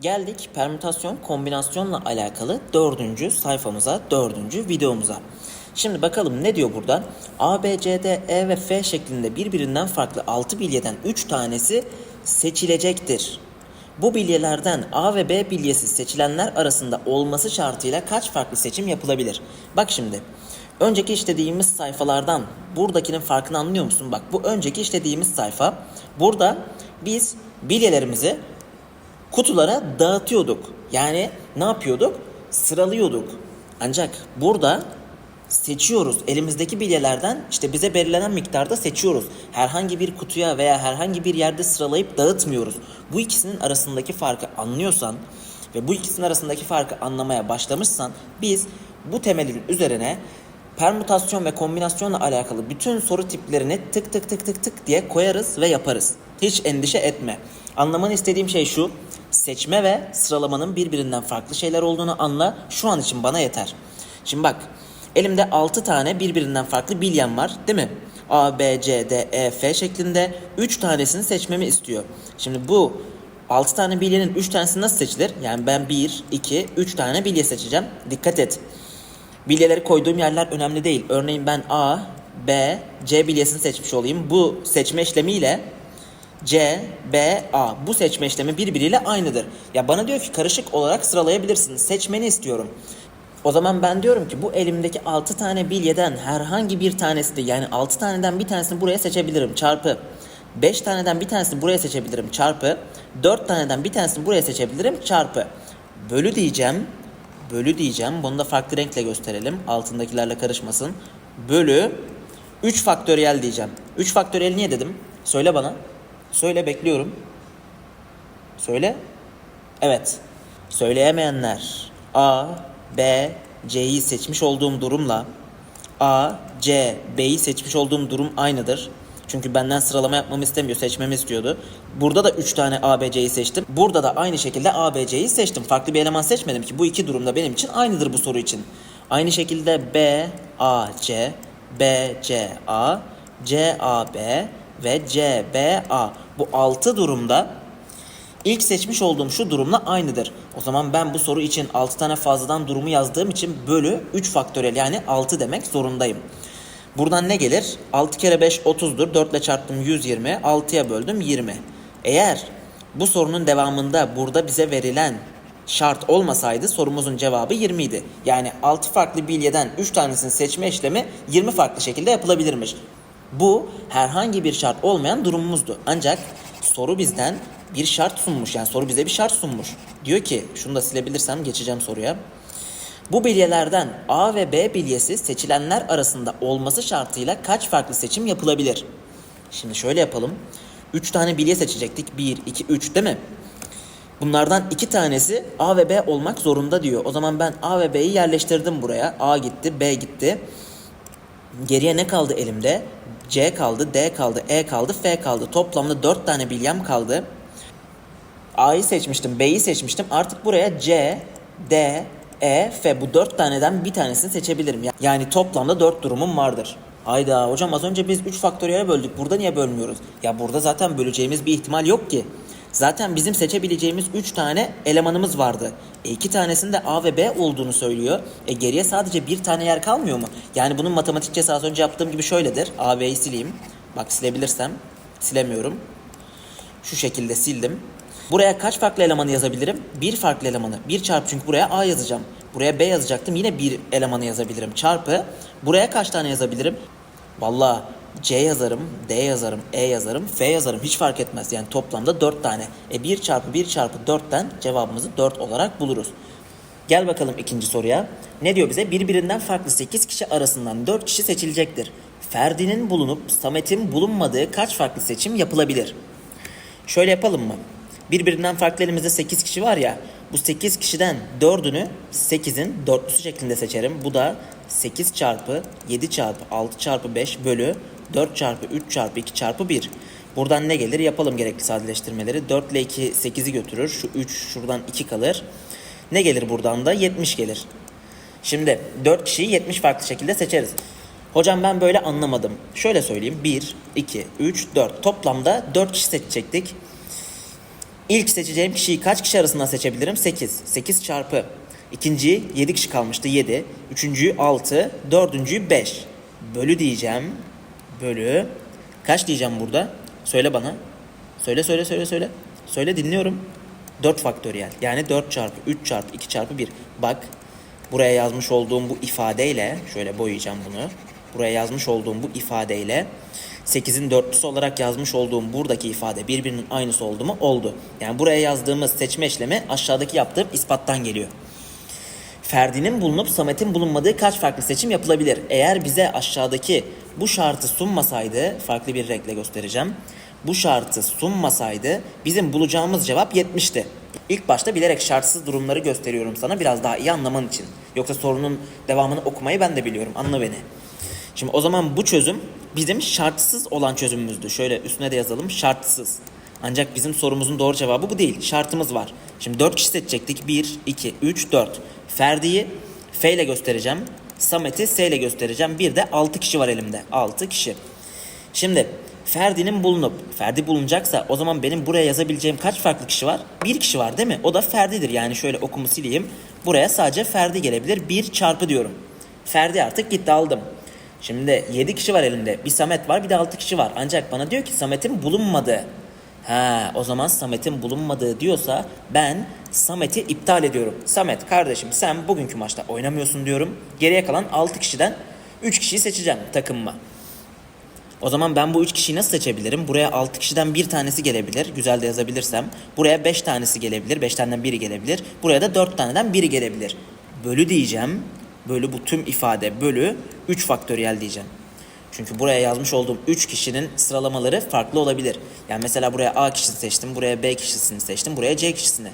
Geldik permütasyon kombinasyonla alakalı dördüncü sayfamıza, dördüncü videomuza. Şimdi bakalım ne diyor burada? A, B, C, D, E ve F şeklinde birbirinden farklı 6 bilyeden 3 tanesi seçilecektir. Bu bilyelerden A ve B bilyesi seçilenler arasında olması şartıyla kaç farklı seçim yapılabilir? Bak şimdi. Önceki işlediğimiz sayfalardan buradakinin farkını anlıyor musun? Bak bu önceki işlediğimiz sayfa. Burada biz bilyelerimizi kutulara dağıtıyorduk. Yani ne yapıyorduk? Sıralıyorduk. Ancak burada seçiyoruz. Elimizdeki bilyelerden işte bize belirlenen miktarda seçiyoruz. Herhangi bir kutuya veya herhangi bir yerde sıralayıp dağıtmıyoruz. Bu ikisinin arasındaki farkı anlıyorsan ve bu ikisinin arasındaki farkı anlamaya başlamışsan biz bu temelin üzerine permütasyon ve kombinasyonla alakalı bütün soru tiplerini tık tık tık tık tık diye koyarız ve yaparız. Hiç endişe etme. Anlamanı istediğim şey şu. Seçme ve sıralamanın birbirinden farklı şeyler olduğunu anla. Şu an için bana yeter. Şimdi bak. Elimde 6 tane birbirinden farklı bilyem var değil mi? A, B, C, D, E, F şeklinde 3 tanesini seçmemi istiyor. Şimdi bu 6 tane bilyenin 3 tanesi nasıl seçilir? Yani ben 1, 2, 3 tane bilye seçeceğim. Dikkat et. Bilyeleri koyduğum yerler önemli değil. Örneğin ben A, B, C bilyesini seçmiş olayım. Bu seçme işlemiyle C, B, A. Bu seçme işlemi birbiriyle aynıdır. Ya bana diyor ki karışık olarak sıralayabilirsin. Seçmeni istiyorum. O zaman ben diyorum ki bu elimdeki 6 tane bilyeden herhangi bir tanesi de yani 6 taneden bir tanesini buraya seçebilirim. Çarpı 5 taneden bir tanesini buraya seçebilirim. Çarpı 4 taneden bir tanesini buraya seçebilirim. Çarpı bölü diyeceğim. Bölü diyeceğim. Bunu da farklı renkle gösterelim. Altındakilerle karışmasın. Bölü 3 faktöriyel diyeceğim. 3 faktöriyel niye dedim? Söyle bana söyle bekliyorum söyle evet söyleyemeyenler A B, C'yi seçmiş olduğum durumla A, C, B'yi seçmiş olduğum durum aynıdır. Çünkü benden sıralama yapmamı istemiyor, seçmemi istiyordu. Burada da 3 tane A, B, C'yi seçtim. Burada da aynı şekilde A, B, C'yi seçtim. Farklı bir eleman seçmedim ki. Bu iki durumda benim için aynıdır bu soru için. Aynı şekilde B, A, C, B, C, A, C, A, B ve C, B, A. Bu 6 durumda İlk seçmiş olduğum şu durumla aynıdır. O zaman ben bu soru için 6 tane fazladan durumu yazdığım için bölü 3 faktöriyel yani 6 demek zorundayım. Buradan ne gelir? 6 kere 5 30'dur. 4 ile çarptım 120. 6'ya böldüm 20. Eğer bu sorunun devamında burada bize verilen şart olmasaydı sorumuzun cevabı 20 idi. Yani 6 farklı bilyeden 3 tanesini seçme işlemi 20 farklı şekilde yapılabilirmiş. Bu herhangi bir şart olmayan durumumuzdu. Ancak soru bizden bir şart sunmuş. Yani soru bize bir şart sunmuş. Diyor ki şunu da silebilirsem geçeceğim soruya. Bu bilyelerden A ve B bilyesi seçilenler arasında olması şartıyla kaç farklı seçim yapılabilir? Şimdi şöyle yapalım. 3 tane bilye seçecektik. 1, 2, 3 değil mi? Bunlardan iki tanesi A ve B olmak zorunda diyor. O zaman ben A ve B'yi yerleştirdim buraya. A gitti, B gitti. Geriye ne kaldı elimde? C kaldı, D kaldı, E kaldı, F kaldı. Toplamda 4 tane bilyem kaldı. A'yı seçmiştim, B'yi seçmiştim. Artık buraya C, D, E, F bu 4 taneden bir tanesini seçebilirim. Yani toplamda 4 durumum vardır. Hayda hocam az önce biz 3 faktöriyele böldük. Burada niye bölmüyoruz? Ya burada zaten böleceğimiz bir ihtimal yok ki. Zaten bizim seçebileceğimiz 3 tane elemanımız vardı. E iki tanesinde A ve B olduğunu söylüyor. E geriye sadece bir tane yer kalmıyor mu? Yani bunun matematikçesi az önce yaptığım gibi şöyledir. A, B'yi sileyim. Bak silebilirsem. Silemiyorum. Şu şekilde sildim. Buraya kaç farklı elemanı yazabilirim? Bir farklı elemanı. Bir çarpı çünkü buraya A yazacağım. Buraya B yazacaktım. Yine bir elemanı yazabilirim. Çarpı. Buraya kaç tane yazabilirim? Valla C yazarım, D yazarım, E yazarım, F yazarım. Hiç fark etmez. Yani toplamda 4 tane. E 1 çarpı 1 çarpı 4'ten cevabımızı 4 olarak buluruz. Gel bakalım ikinci soruya. Ne diyor bize? Birbirinden farklı 8 kişi arasından 4 kişi seçilecektir. Ferdi'nin bulunup Samet'in bulunmadığı kaç farklı seçim yapılabilir? Şöyle yapalım mı? Birbirinden farklı elimizde 8 kişi var ya. Bu 8 kişiden 4'ünü 8'in dörtlüsü şeklinde seçerim. Bu da 8 çarpı 7 çarpı 6 çarpı 5 bölü 4 çarpı 3 çarpı 2 çarpı 1. Buradan ne gelir? Yapalım gerekli sadeleştirmeleri. 4 ile 2 8'i götürür. Şu 3 şuradan 2 kalır. Ne gelir buradan da? 70 gelir. Şimdi 4 kişiyi 70 farklı şekilde seçeriz. Hocam ben böyle anlamadım. Şöyle söyleyeyim. 1, 2, 3, 4. Toplamda 4 kişi seçecektik. İlk seçeceğim kişiyi kaç kişi arasından seçebilirim? 8. 8 çarpı. İkinciyi 7 kişi kalmıştı 7. Üçüncüyü 6. Dördüncüyü 5. Bölü diyeceğim. Bölü. Kaç diyeceğim burada? Söyle bana. Söyle söyle söyle söyle. Söyle dinliyorum. 4 faktöriyel. Yani 4 çarpı 3 çarpı 2 çarpı 1. Bak buraya yazmış olduğum bu ifadeyle şöyle boyayacağım bunu. Buraya yazmış olduğum bu ifadeyle 8'in dörtlüsü olarak yazmış olduğum buradaki ifade birbirinin aynısı oldu mu? Oldu. Yani buraya yazdığımız seçme işlemi aşağıdaki yaptığım ispattan geliyor. Ferdi'nin bulunup Samet'in bulunmadığı kaç farklı seçim yapılabilir? Eğer bize aşağıdaki bu şartı sunmasaydı, farklı bir renkle göstereceğim. Bu şartı sunmasaydı bizim bulacağımız cevap 70'ti. İlk başta bilerek şartsız durumları gösteriyorum sana biraz daha iyi anlaman için. Yoksa sorunun devamını okumayı ben de biliyorum. Anla beni. Şimdi o zaman bu çözüm bizim şartsız olan çözümümüzdü. Şöyle üstüne de yazalım şartsız. Ancak bizim sorumuzun doğru cevabı bu değil. Şartımız var. Şimdi 4 kişi seçecektik. 1, 2, 3, 4. Ferdi'yi F ile göstereceğim. Samet'i S ile göstereceğim. Bir de 6 kişi var elimde. 6 kişi. Şimdi Ferdi'nin bulunup Ferdi bulunacaksa o zaman benim buraya yazabileceğim kaç farklı kişi var? Bir kişi var değil mi? O da Ferdi'dir. Yani şöyle okumu sileyim. Buraya sadece Ferdi gelebilir. 1 çarpı diyorum. Ferdi artık gitti aldım. Şimdi 7 kişi var elimde. Bir Samet var bir de 6 kişi var. Ancak bana diyor ki Samet'in bulunmadığı. Ha, o zaman Samet'in bulunmadığı diyorsa ben Samet'i iptal ediyorum. Samet kardeşim sen bugünkü maçta oynamıyorsun diyorum. Geriye kalan 6 kişiden 3 kişiyi seçeceğim takımıma. O zaman ben bu 3 kişiyi nasıl seçebilirim? Buraya 6 kişiden bir tanesi gelebilir. Güzel de yazabilirsem. Buraya 5 tanesi gelebilir. 5 taneden biri gelebilir. Buraya da 4 taneden biri gelebilir. Bölü diyeceğim. Bölü bu tüm ifade bölü 3 faktöriyel diyeceğim. Çünkü buraya yazmış olduğum 3 kişinin sıralamaları farklı olabilir. Yani mesela buraya A kişisini seçtim, buraya B kişisini seçtim, buraya C kişisini.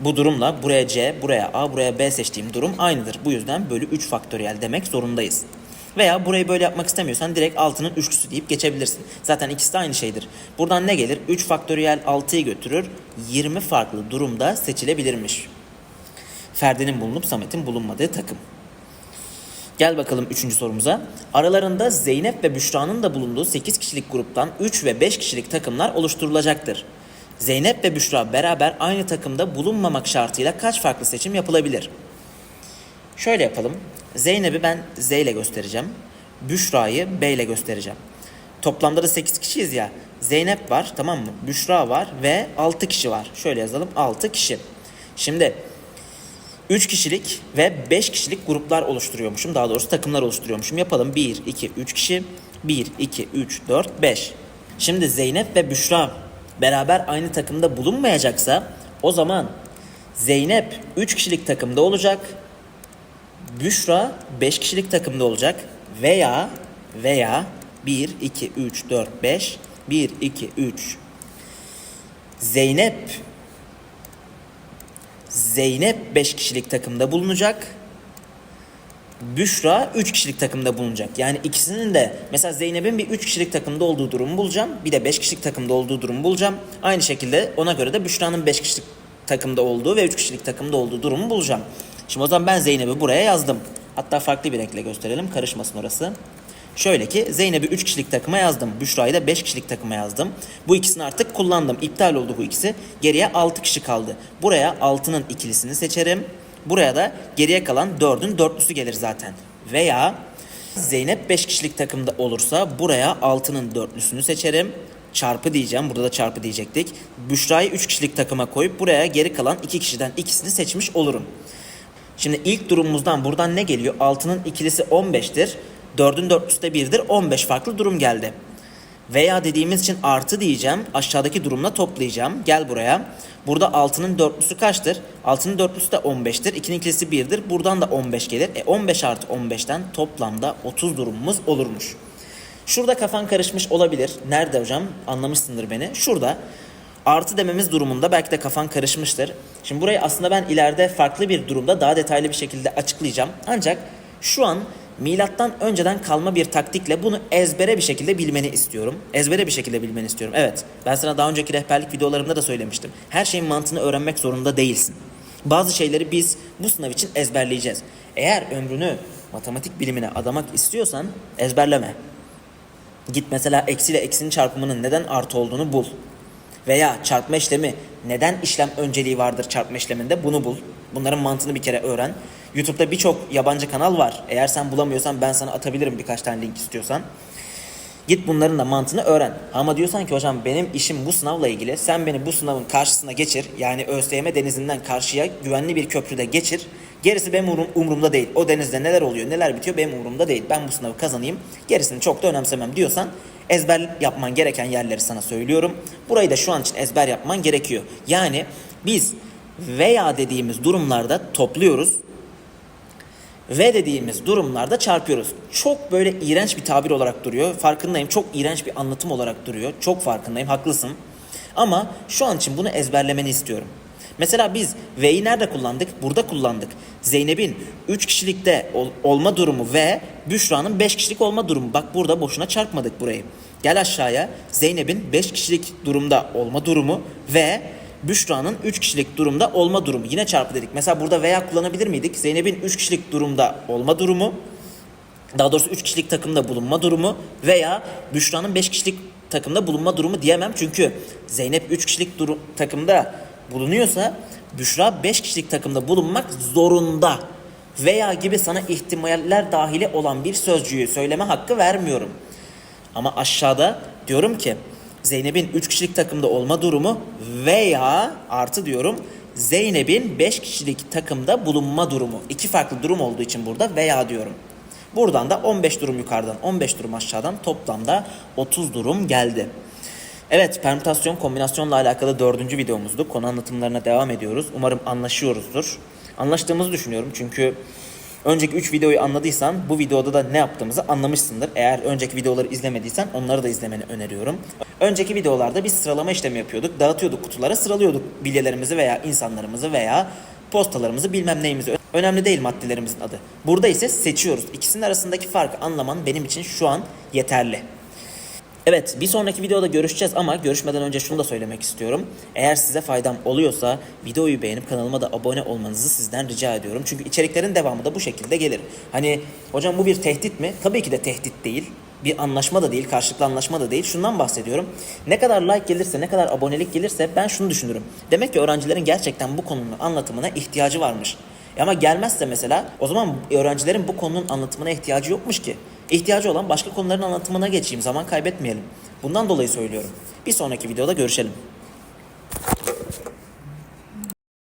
Bu durumla buraya C, buraya A, buraya B seçtiğim durum aynıdır. Bu yüzden bölü 3 faktöriyel demek zorundayız. Veya burayı böyle yapmak istemiyorsan direkt 6'nın üçlüsü deyip geçebilirsin. Zaten ikisi de aynı şeydir. Buradan ne gelir? 3 faktöriyel 6'yı götürür. 20 farklı durumda seçilebilirmiş. Ferdi'nin bulunup Samet'in bulunmadığı takım. Gel bakalım 3. sorumuza. Aralarında Zeynep ve Büşra'nın da bulunduğu 8 kişilik gruptan 3 ve 5 kişilik takımlar oluşturulacaktır. Zeynep ve Büşra beraber aynı takımda bulunmamak şartıyla kaç farklı seçim yapılabilir? Şöyle yapalım. Zeynep'i ben Z ile göstereceğim. Büşra'yı B ile göstereceğim. Toplamda da 8 kişiyiz ya. Zeynep var tamam mı? Büşra var ve 6 kişi var. Şöyle yazalım 6 kişi. Şimdi 3 kişilik ve 5 kişilik gruplar oluşturuyormuşum. Daha doğrusu takımlar oluşturuyormuşum. Yapalım 1, 2, 3 kişi. 1, 2, 3, 4, 5. Şimdi Zeynep ve Büşra beraber aynı takımda bulunmayacaksa o zaman Zeynep 3 kişilik takımda olacak. Büşra 5 kişilik takımda olacak. Veya veya 1, 2, 3, 4, 5. 1, 2, 3. Zeynep Zeynep 5 kişilik takımda bulunacak. Büşra 3 kişilik takımda bulunacak. Yani ikisinin de mesela Zeynep'in bir 3 kişilik takımda olduğu durumu bulacağım. Bir de 5 kişilik takımda olduğu durumu bulacağım. Aynı şekilde ona göre de Büşra'nın 5 kişilik takımda olduğu ve 3 kişilik takımda olduğu durumu bulacağım. Şimdi o zaman ben Zeynep'i buraya yazdım. Hatta farklı bir renkle gösterelim. Karışmasın orası. Şöyle ki Zeynep'i 3 kişilik takıma yazdım. Büşra'yı da 5 kişilik takıma yazdım. Bu ikisini artık kullandım. İptal oldu bu ikisi. Geriye 6 kişi kaldı. Buraya 6'nın ikilisini seçerim. Buraya da geriye kalan 4'ün dörtlüsü gelir zaten. Veya Zeynep 5 kişilik takımda olursa buraya 6'nın dörtlüsünü seçerim. Çarpı diyeceğim. Burada da çarpı diyecektik. Büşra'yı 3 kişilik takıma koyup buraya geri kalan 2 kişiden ikisini seçmiş olurum. Şimdi ilk durumumuzdan buradan ne geliyor? 6'nın ikilisi 15'tir. 4'ün dörtlüsü de 1'dir. 15 farklı durum geldi. Veya dediğimiz için artı diyeceğim. Aşağıdaki durumla toplayacağım. Gel buraya. Burada 6'nın dörtlüsü kaçtır? 6'nın dörtlüsü de 15'tir. 2'nin ikilisi 1'dir. Buradan da 15 gelir. E 15 artı 15'ten toplamda 30 durumumuz olurmuş. Şurada kafan karışmış olabilir. Nerede hocam? Anlamışsındır beni. Şurada artı dememiz durumunda belki de kafan karışmıştır. Şimdi burayı aslında ben ileride farklı bir durumda daha detaylı bir şekilde açıklayacağım. Ancak şu an milattan önceden kalma bir taktikle bunu ezbere bir şekilde bilmeni istiyorum. Ezbere bir şekilde bilmeni istiyorum. Evet, ben sana daha önceki rehberlik videolarımda da söylemiştim. Her şeyin mantığını öğrenmek zorunda değilsin. Bazı şeyleri biz bu sınav için ezberleyeceğiz. Eğer ömrünü matematik bilimine adamak istiyorsan ezberleme. Git mesela eksiyle eksinin çarpımının neden artı olduğunu bul. Veya çarpma işlemi neden işlem önceliği vardır çarpma işleminde bunu bul. Bunların mantığını bir kere öğren. YouTube'da birçok yabancı kanal var. Eğer sen bulamıyorsan ben sana atabilirim birkaç tane link istiyorsan. Git bunların da mantığını öğren. Ama diyorsan ki hocam benim işim bu sınavla ilgili. Sen beni bu sınavın karşısına geçir. Yani ÖSYM denizinden karşıya güvenli bir köprüde geçir. Gerisi benim umurum, umurumda değil. O denizde neler oluyor, neler bitiyor benim umurumda değil. Ben bu sınavı kazanayım. Gerisini çok da önemsemem diyorsan ezber yapman gereken yerleri sana söylüyorum. Burayı da şu an için ezber yapman gerekiyor. Yani biz veya dediğimiz durumlarda topluyoruz ve dediğimiz durumlarda çarpıyoruz. Çok böyle iğrenç bir tabir olarak duruyor. Farkındayım. Çok iğrenç bir anlatım olarak duruyor. Çok farkındayım. Haklısın. Ama şu an için bunu ezberlemeni istiyorum. Mesela biz V'yi nerede kullandık? Burada kullandık. Zeynep'in 3 kişilikte ol- olma durumu ve Büşra'nın 5 kişilik olma durumu. Bak burada boşuna çarpmadık burayı. Gel aşağıya. Zeynep'in 5 kişilik durumda olma durumu ve Büşra'nın 3 kişilik durumda olma durumu. Yine çarpı dedik. Mesela burada veya kullanabilir miydik? Zeynep'in 3 kişilik durumda olma durumu. Daha doğrusu 3 kişilik takımda bulunma durumu veya Büşra'nın 5 kişilik takımda bulunma durumu diyemem. Çünkü Zeynep 3 kişilik durum, takımda bulunuyorsa Büşra 5 kişilik takımda bulunmak zorunda. Veya gibi sana ihtimaller dahili olan bir sözcüğü söyleme hakkı vermiyorum. Ama aşağıda diyorum ki Zeynep'in 3 kişilik takımda olma durumu veya artı diyorum Zeynep'in 5 kişilik takımda bulunma durumu. İki farklı durum olduğu için burada veya diyorum. Buradan da 15 durum yukarıdan 15 durum aşağıdan toplamda 30 durum geldi. Evet permütasyon kombinasyonla alakalı dördüncü videomuzdu. Konu anlatımlarına devam ediyoruz. Umarım anlaşıyoruzdur. Anlaştığımızı düşünüyorum çünkü önceki 3 videoyu anladıysan bu videoda da ne yaptığımızı anlamışsındır. Eğer önceki videoları izlemediysen onları da izlemeni öneriyorum. Önceki videolarda biz sıralama işlemi yapıyorduk. Dağıtıyorduk kutulara sıralıyorduk bilyelerimizi veya insanlarımızı veya postalarımızı bilmem neyimizi. Önemli değil maddelerimizin adı. Burada ise seçiyoruz. İkisinin arasındaki farkı anlaman benim için şu an yeterli. Evet bir sonraki videoda görüşeceğiz ama görüşmeden önce şunu da söylemek istiyorum. Eğer size faydam oluyorsa videoyu beğenip kanalıma da abone olmanızı sizden rica ediyorum. Çünkü içeriklerin devamı da bu şekilde gelir. Hani hocam bu bir tehdit mi? Tabii ki de tehdit değil. Bir anlaşma da değil, karşılıklı anlaşma da değil. Şundan bahsediyorum. Ne kadar like gelirse, ne kadar abonelik gelirse ben şunu düşünürüm. Demek ki öğrencilerin gerçekten bu konunun anlatımına ihtiyacı varmış. E Ama gelmezse mesela o zaman öğrencilerin bu konunun anlatımına ihtiyacı yokmuş ki. İhtiyacı olan başka konuların anlatımına geçeyim. Zaman kaybetmeyelim. Bundan dolayı söylüyorum. Bir sonraki videoda görüşelim.